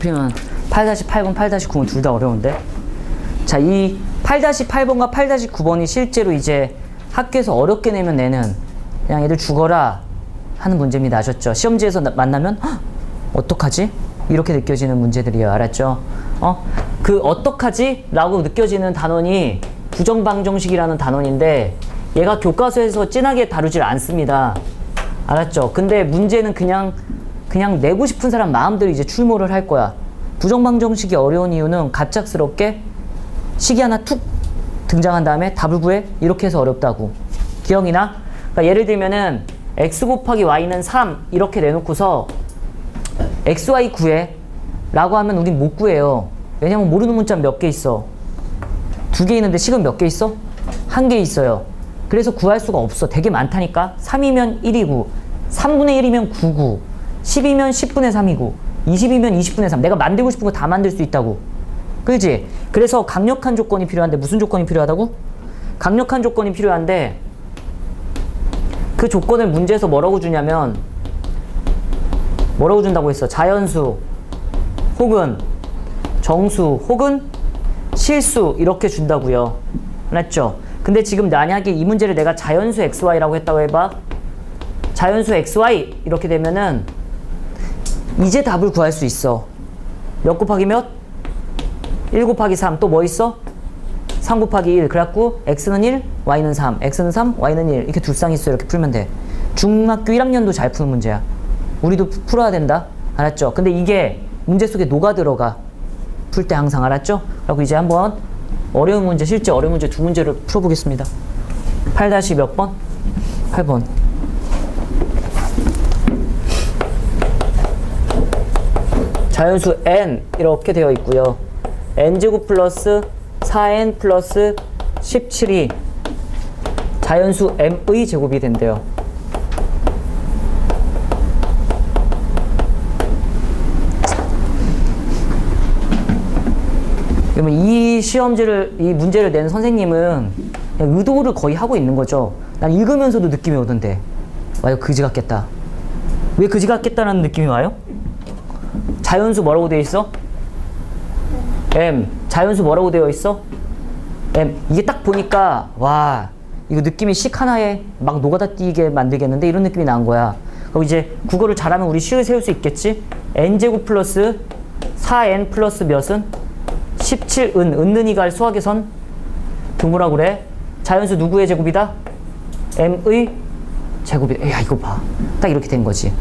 하필이면 8-8번, 8-9번 둘 다 어려운데? 자, 이 8-8번과 8-9번이 실제로 이제 학교에서 어렵게 내면 내는 그냥 애들 죽어라 하는 문제입니다. 아셨죠? 시험지에서 나- 만나면 "헉, 어떡하지? 이렇게 느껴지는 문제들이에요. 알았죠? 어? 그 어떡하지? 라고 느껴지는 단원이 부정방정식이라는 단원인데 얘가 교과서에서 진하게 다루질 않습니다. 알았죠? 근데 문제는 그냥 그냥 내고 싶은 사람 마음대로 이제 출몰을 할 거야. 부정방정식이 어려운 이유는 갑작스럽게 식이 하나 툭 등장한 다음에 답을 구해? 이렇게 해서 어렵다고. 기억이나? 그러니까 예를 들면은 x 곱하기 y는 3 이렇게 내놓고서 xy 구해? 라고 하면 우린 못 구해요. 왜냐면 모르는 문자 몇 개 있어? 두 개 있는데 식은 몇 개 있어? 한 개 있어요. 그래서 구할 수가 없어. 되게 많다니까? 3이면 1이고 3분의 1이면 9구 10이면 10분의 3이고 20이면 20분의 3 내가 만들고 싶은 거 다 만들 수 있다고 그지? 그래서 강력한 조건이 필요한데 무슨 조건이 필요하다고? 강력한 조건이 필요한데 그 조건을 문제에서 뭐라고 주냐면 뭐라고 준다고 했어? 자연수 혹은 정수 혹은 실수 이렇게 준다고요. 알았죠? 근데 지금 만약에 이 문제를 내가 자연수 xy라고 했다고 해봐. 자연수 xy 이렇게 되면은 이제 답을 구할 수 있어. 몇 곱하기 몇? 1 곱하기 3. 또 뭐 있어? 3 곱하기 1. 그래갖고 x는 1, y는 3. x는 3, y는 1. 이렇게 두쌍 있어. 이렇게 풀면 돼. 중학교 1학년도 잘 푸는 문제야. 우리도 푸- 풀어야 된다. 알았죠? 근데 이게 문제 속에 녹아 들어가. 풀 때 항상 알았죠? 그리고 이제 한번 어려운 문제, 실제 어려운 문제 두 문제를 풀어보겠습니다. 8 다시 몇 번? 8번. 자연수 n 이렇게 되어 있고요. n제곱 플러스 4n 플러스 17이 자연수 m의 제곱이 된대요. 그러면 이 시험지를 이 문제를 낸 선생님은 의도를 거의 하고 있는 거죠. 난 읽으면서도 느낌이 오던데 와요 그지 같겠다. 왜 그지 같겠다라는 느낌이 와요? 자연수 뭐라고 되어 있어? M. 자연수 뭐라고 되어 있어? M. 이게 딱 보니까 와 이거 느낌이 식 하나에 막 노가다 띄게 만들겠는데 이런 느낌이 난 거야. 그럼 이제 국어를 잘하면 우리 식을 세울 수 있겠지? n제곱 플러스 4n 플러스 몇은? 17은 은는이가 수학에선 드무라 그래? 자연수 누구의 제곱이다? m의 제곱이다. 야 이거 봐. 딱 이렇게 된 거지.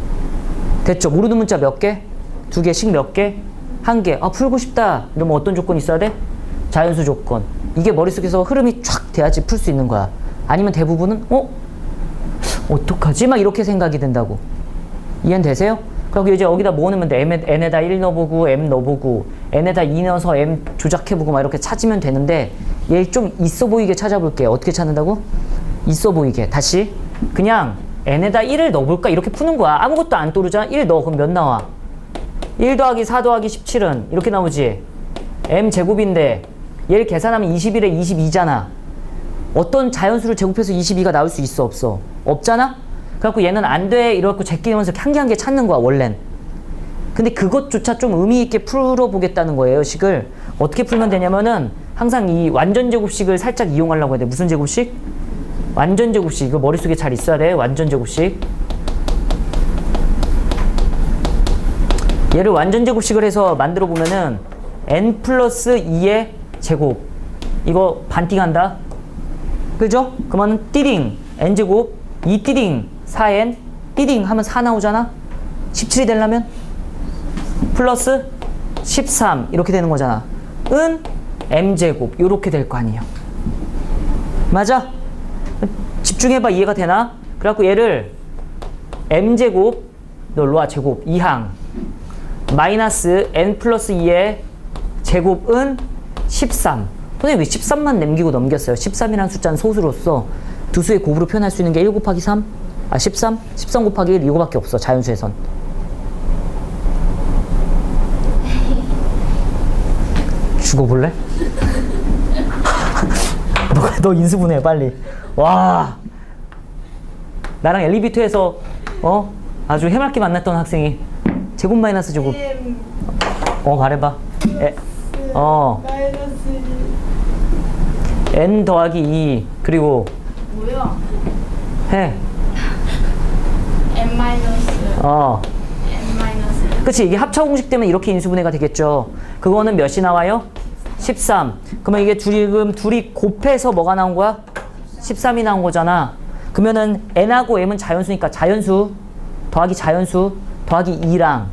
됐죠? 모르는 문자 몇 개? 두 개씩 몇 개? 한 개. 아, 풀고 싶다. 이러면 어떤 조건이 있어야 돼? 자연수 조건. 이게 머릿속에서 흐름이 촥 돼야지 풀 수 있는 거야. 아니면 대부분은, 어? 어떡하지? 막 이렇게 생각이 든다고. 이해는 되세요? 그리고 이제 여기다 뭐 넣으면 돼? N에다 1 넣어보고, M 넣어보고, N에다 2 넣어서 M 조작해보고 막 이렇게 찾으면 되는데, 얘 좀 있어 보이게 찾아볼게요. 어떻게 찾는다고? 있어 보이게. 다시. 그냥 N에다 1을 넣어볼까? 이렇게 푸는 거야. 아무것도 안 떠오르잖아? 1 넣어. 그럼 몇 나와? 1 더하기 4 더하기 17은 이렇게 나오지. m 제곱인데 얘를 계산하면 21에 22잖아. 어떤 자연수를 제곱해서 22가 나올 수 있어 없어? 없잖아? 그래갖고 얘는 안 돼. 이래갖고 제끼면서 한 개 한 개 찾는 거야 원래는. 근데 그것조차 좀 의미 있게 풀어보겠다는 거예요 식을. 어떻게 풀면 되냐면은 항상 이 완전 제곱식을 살짝 이용하려고 해야 돼. 무슨 제곱식? 완전 제곱식. 이거 머릿속에 잘 있어야 돼. 완전 제곱식. 얘를 완전 제곱식을 해서 만들어 보면은 n 플러스 2의 제곱. 이거 반띵한다. 그죠? 그러면 띠링 n 제곱 2 띠링 4n 띠링 하면 4 나오잖아. 17이 되려면 플러스 13 이렇게 되는 거잖아. 은 m 제곱. 이렇게 될 거 아니에요. 맞아? 집중해봐. 이해가 되나? 그래갖고 얘를 m 제곱 놀러 와 제곱 2항 마이너스 n 플러스 2의 제곱은 13. 선생님 왜 13만 남기고 넘겼어요? 13이라는 숫자는 소수로서 두 수의 곱으로 표현할 수 있는 게 1 곱하기 3? 아 13? 13 곱하기 1 이거밖에 없어 자연수에선. 죽어볼래? 너, 너 인수분해 빨리. 와 나랑 엘리베이터에서 어 아주 해맑게 만났던 학생이 제곱 마이너스 제곱 어 말해봐. 에, 어 마이너스 n 더하기 2 그리고 뭐야? 해. n 마이너스 어. n 마이너스 그치 이게 합차 공식 때문에 이렇게 인수분해가 되겠죠. 그거는 몇이 나와요? 13. 그러면 이게 지금 둘이 곱해서 뭐가 나온 거야? 13이 나온 거잖아. 그러면은 n하고 m은 자연수니까 자연수 더하기 자연수 더하기 2랑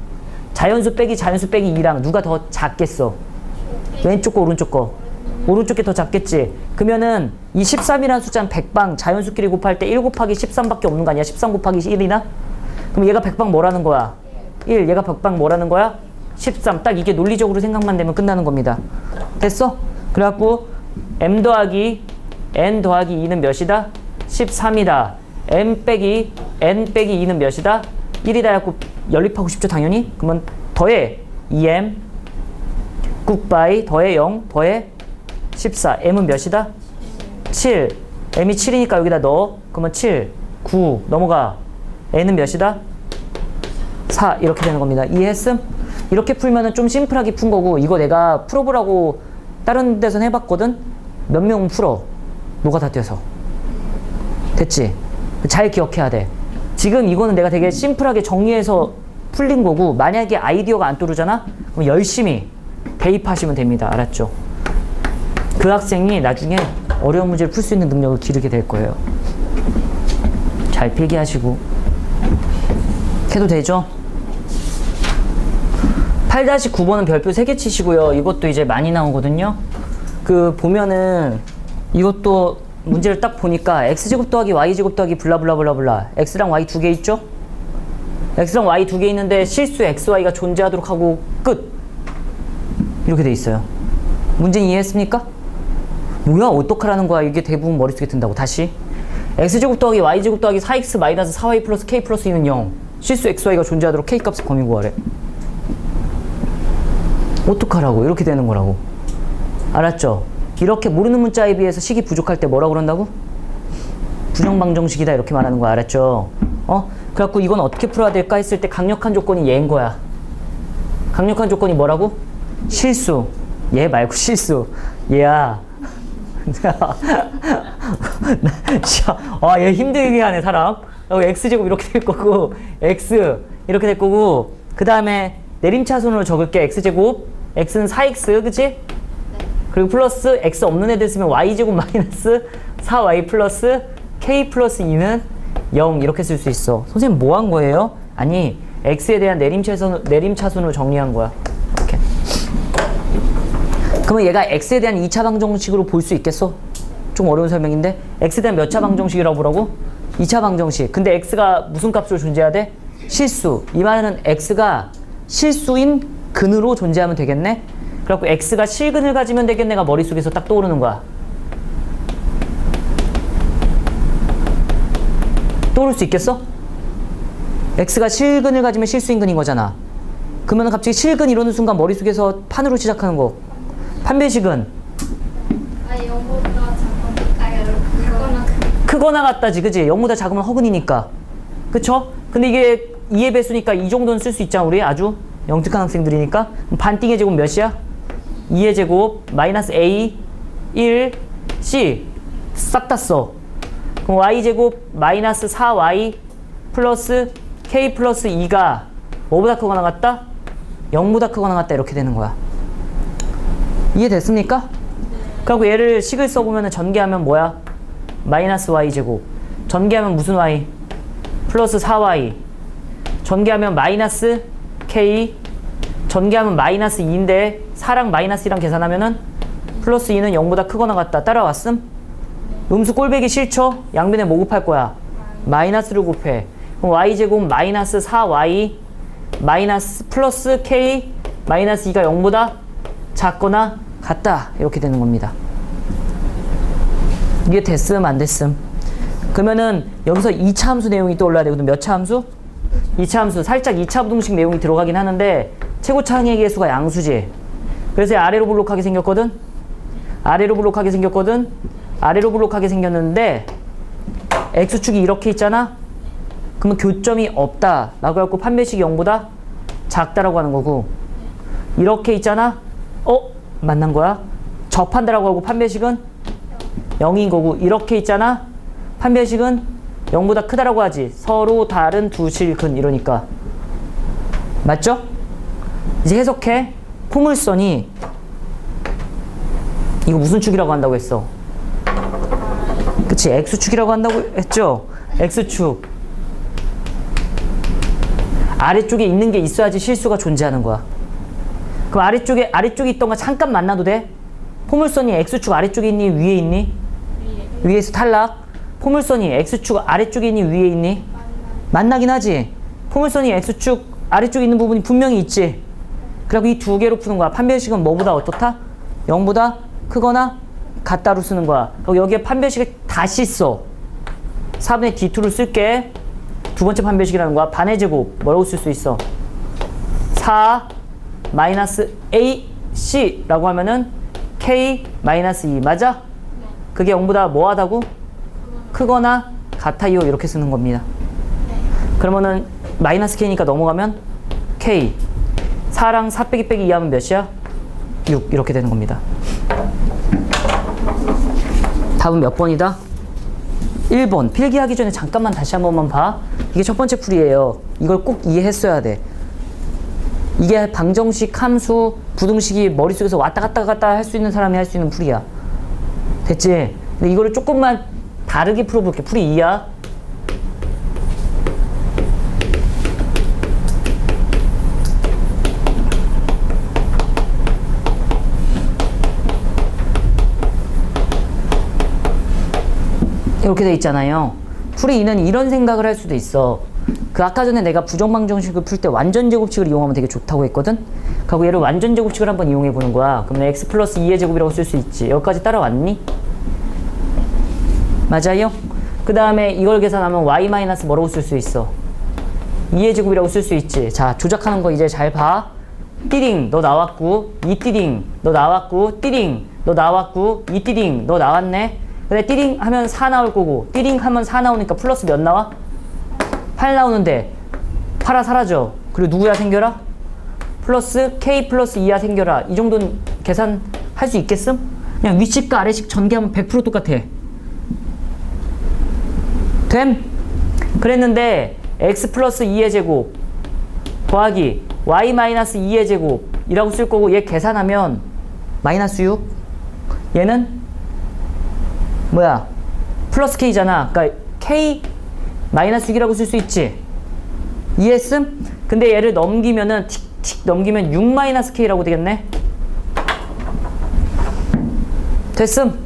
자연수 빼기 자연수 빼기 2랑 누가 더 작겠어? 왼쪽 거 오른쪽 거. 오른쪽 게 더 작겠지. 그러면은 이 13이라는 숫자는 100방 자연수끼리 곱할 때 1 곱하기 13밖에 없는 거 아니야? 13 곱하기 1이나? 그럼 얘가 100방 뭐라는 거야? 1. 얘가 100방 뭐라는 거야? 13. 딱 이게 논리적으로 생각만 되면 끝나는 겁니다. 됐어? 그래갖고 m 더하기 n 더하기 2는 몇이다? 13이다. m 빼기 n 빼기 2는 몇이다? 1이다 해갖고 연립하고 싶죠 당연히? 그러면 더해 2m 굿바이 더해 0 더해 14 m은 몇이다? 7 m이 7이니까 여기다 넣어. 그러면 7 9 넘어가. N은 몇이다? 4 이렇게 되는 겁니다. 이해했음? 이렇게 풀면은 좀 심플하게 푼 거고 이거 내가 풀어보라고 다른 데선 해봤거든? 몇 명은 풀어? 노가 다 떼서. 됐지? 잘 기억해야 돼 지금 이거는 내가 되게 심플하게 정리해서 풀린 거고 만약에 아이디어가 안 떠오르잖아? 그럼 열심히 대입하시면 됩니다 알았죠? 그 학생이 나중에 어려운 문제를 풀 수 있는 능력을 기르게 될 거예요. 잘 필기하시고. 해도 되죠? 8-9번은 별표 3개 치시고요. 이것도 이제 많이 나오거든요. 그 보면은 이것도 문제를 딱 보니까 x제곱 더하기 y제곱 더하기 블라블라블라블라 x랑 y 두 개 있죠? x랑 y 두 개 있는데 실수 x, y가 존재하도록 하고 끝! 이렇게 돼 있어요. 문제 이해했습니까? 뭐야 어떡하라는 거야 이게 대부분 머릿속에 든다고 다시 x제곱 더하기 y제곱 더하기 4x 마이너스 4y 플러스 k 플러스 2는 0 실수 xy가 존재하도록 k 값의 범위 구하래 어떡하라고 이렇게 되는 거라고 알았죠? 이렇게 모르는 문자에 비해서 식이 부족할 때 뭐라 그런다고? 부정방정식이다 이렇게 말하는 거 알았죠? 어? 그래갖고 이건 어떻게 풀어야 될까 했을 때 강력한 조건이 얘인 거야 강력한 조건이 뭐라고? 실수 얘 말고 실수 얘야 아, 얘 힘들게 하네, 사람. 어, x제곱 이렇게 될 거고, x 이렇게 될 거고, 그 다음에 내림차순으로 적을게, x제곱. x는 4x, 그치? 그리고 플러스 x 없는 애들 쓰면 y제곱 마이너스 4y 플러스 k 플러스 2는 0 이렇게 쓸 수 있어. 선생님 뭐 한 거예요? 아니, x에 대한 내림차순, 내림차순으로 정리한 거야. 이렇게. 그러면 얘가 x에 대한 2차 방정식으로 볼 수 있겠어? 좀 어려운 설명인데 x에 대한 몇 차 방정식이라고 보라고? 2차 방정식. 근데 x가 무슨 값으로 존재해야 돼? 실수. 이 말은 x가 실수인 근으로 존재하면 되겠네? 그래갖고 x가 실근을 가지면 되겠네가 머릿속에서 딱 떠오르는 거야. 떠오를 수 있겠어? x가 실근을 가지면 실수인근인 거잖아. 그러면 갑자기 실근 이러는 순간 머릿속에서 판으로 시작하는 거. 판별식은 아 작은 아 크거나 같다지, 그지? 0보다 작으면 허근이니까. 그쵸? 근데 이게 2의 배수니까 이 정도는 쓸 수 있잖아, 우리 아주 영특한 학생들이니까. 반띵의 제곱 몇이야? 2의 제곱, 마이너스 A, 1, C. 싹 다 써. 그럼 Y 제곱, 마이너스 4Y, 플러스 K 플러스 2가 뭐보다 크거나 같다? 0보다 크거나 같다, 이렇게 되는 거야. 이해됐습니까? 그리고 얘를 식을 써보면 전개하면 뭐야? 마이너스 y 제곱. 전개하면 무슨 y? 플러스 4y. 전개하면 마이너스 k. 전개하면 마이너스 2인데 4랑 마이너스 2랑 계산하면은 플러스 2는 0보다 크거나 같다. 따라왔음? 음수 꼴배기 싫죠? 양변에 뭐 곱할 거야? 마이너스를 곱해. 그럼 y 제곱 마이너스 4y 마이너스 플러스 k 마이너스 2가 0보다 작거나 같다. 이렇게 되는 겁니다. 이게 됐음 안 됐음 그러면은 여기서 2차 함수 내용이 떠올라야 되거든 몇 차 함수? 2차 함수 살짝 2차 부등식 내용이 들어가긴 하는데 최고차 항의 개수가 양수지 그래서 아래로 블록하게 생겼거든 아래로 블록하게 생겼거든 아래로 블록하게 생겼는데 x축이 이렇게 있잖아 그러면 교점이 없다 라고 해갖고 판별식이 0보다 작다라고 하는 거고 이렇게 있잖아. 어? 만난 거야. 접한다라고 하고 판별식은 0인 거고 이렇게 있잖아. 판별식은 0보다 크다라고 하지. 서로 다른 두 실근 이러니까. 맞죠? 이제 해석해. 포물선이 이거 무슨 축이라고 한다고 했어? 그치 X축이라고 한다고 했죠? X축 아래쪽에 있는 게 있어야지 실수가 존재하는 거야 그럼 아래쪽에 아래쪽에 있던 거 잠깐 만나도 돼? 포물선이 X축 아래쪽에 있니? 위에 있니? 위에서 탈락 포물선이 X축 아래쪽에 있니? 위에 있니? 만나긴 하지 포물선이 X축 아래쪽에 있는 부분이 분명히 있지 그리고 이 두 개로 푸는 거야. 판별식은 뭐보다 어떻다? 0보다 크거나 같다로 쓰는 거야. 그리고 여기에 판별식을 다시 써. 4분의 D2를 쓸게. 두 번째 판별식이라는 거야. 반의 제곱. 뭐라고 쓸 수 있어? 4 마이너스 AC라고 하면은 K 마이너스 2 맞아? 그게 0보다 뭐하다고? 크거나 같아요. 이렇게 쓰는 겁니다. 그러면은 마이너스 K니까 넘어가면 K 4랑 4 빼기 빼기 2 하면 몇이야? 6 이렇게 되는 겁니다. 답은 몇 번이다? 1번. 필기하기 전에 잠깐만 다시 한 번만 봐. 이게 첫 번째 풀이에요. 이걸 꼭 이해했어야 돼. 이게 방정식, 함수, 부등식이 머릿속에서 왔다 갔다 갔다 할 수 있는 사람이 할 수 있는 풀이야. 됐지? 근데 이거를 조금만 다르게 풀어볼게. 풀이 2야 이렇게 돼 있잖아요. 풀이 2는 이런 생각을 할 수도 있어. 그 아까 전에 내가 부정방정식을 풀 때 완전 제곱식을 이용하면 되게 좋다고 했거든. 그리고 얘를 완전 제곱식을 한번 이용해 보는 거야. 그러면 x 플러스 2의 제곱이라고 쓸 수 있지. 여기까지 따라왔니? 맞아요? 그 다음에 이걸 계산하면 y 마이너스 뭐라고 쓸 수 있어? 2의 제곱이라고 쓸 수 있지. 자, 조작하는 거 이제 잘 봐. 띠링, 너 나왔고, 이 띠링, 너 나왔고, 띠링, 너 나왔고, 이 띠링, 너 나왔네. 근데 띠링 하면 4 나올 거고, 띠링 하면 4 나오니까 플러스 몇 나와? 8 나오는데, 8아 사라져. 그리고 누구야 생겨라? 플러스 K 플러스 2야 생겨라. 이 정도는 계산할 수 있겠음? 그냥 위식과 아래식 전개하면 100% 똑같아. 됨? 그랬는데 x 플러스 2의 제곱 더하기 y 마이너스 2의 제곱이라고 쓸 거고 얘 계산하면 마이너스 6 얘는 뭐야 플러스 k잖아 그러니까 k 마이너스 6이라고 쓸 수 있지 이해했음? 근데 얘를 넘기면은 틱틱 넘기면 6 마이너스 k라고 되겠네 됐음?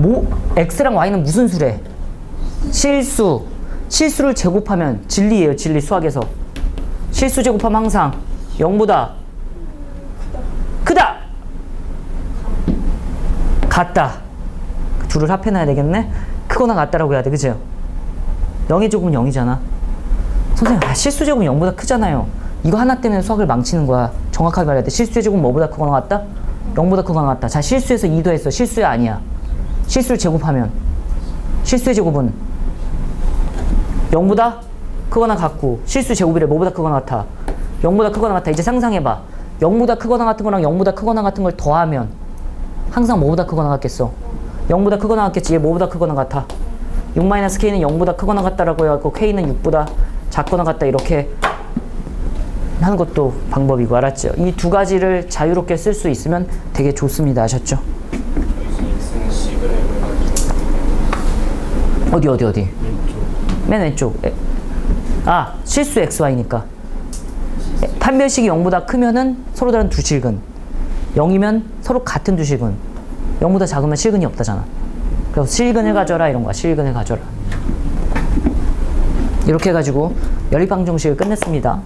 뭐 x랑 y는 무슨 수래? 실수. 실수를 제곱하면 진리예요. 진리 수학에서. 실수 제곱하면 항상 0보다 크다. 같다. 둘을 합해놔야 되겠네. 크거나 같다라고 해야 돼. 그죠? 0의 제곱은 0이잖아. 선생님, 아, 실수 제곱은 0보다 크잖아요. 이거 하나 때문에 수학을 망치는 거야. 정확하게 말해야 돼. 실수의 제곱은 뭐보다 크거나 같다? 0보다 크거나 같다. 자, 실수에서 2도 했어. 실수야 아니야. 실수를 제곱하면 실수의 제곱은 0보다 크거나 같고 실수 제곱이래 뭐보다 크거나 같아 0보다 크거나 같아 이제 상상해봐 0보다 크거나 같은 거랑 0보다 크거나 같은 걸 더하면 항상 뭐보다 크거나 같겠어 0보다 크거나 같겠지. 얘 뭐보다 크거나 같아? 6-k는 0보다 크거나 같다라고 해갖고 k는 6보다 작거나 같다. 이렇게 하는 것도 방법이고 알았죠? 이 두 가지를 자유롭게 쓸 수 있으면 되게 좋습니다. 아셨죠? 어디 어디 어디? 맨 왼쪽. 에, 아 실수 xy니까. 에, 판별식이 0보다 크면은 서로 다른 두 실근. 0이면 서로 같은 두 실근 0보다 작으면 실근이 없다잖아. 그래서 실근을 가져라 이런 거야. 실근을 가져라. 이렇게 해가지고 연립방정식을 끝냈습니다